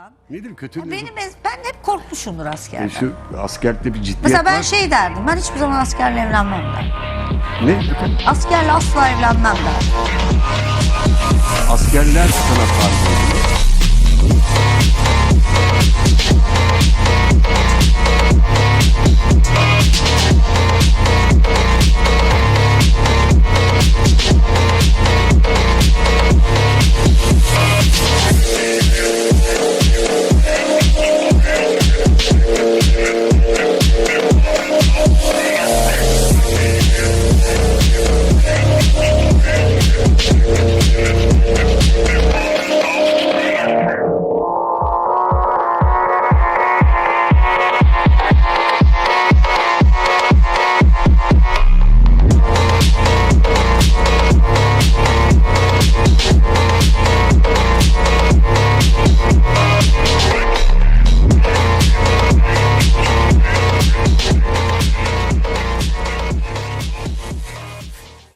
falan. Nedir kötü Benim ez- ben hep korkmuşumdur askerden. E şu askerlikte bir ciddiyet Mesela ben var. şey derdim. Ben hiçbir zaman askerle evlenmem derdim. Ne? Efendim? Askerle asla evlenmem derdim. Askerler sana fark ediyor.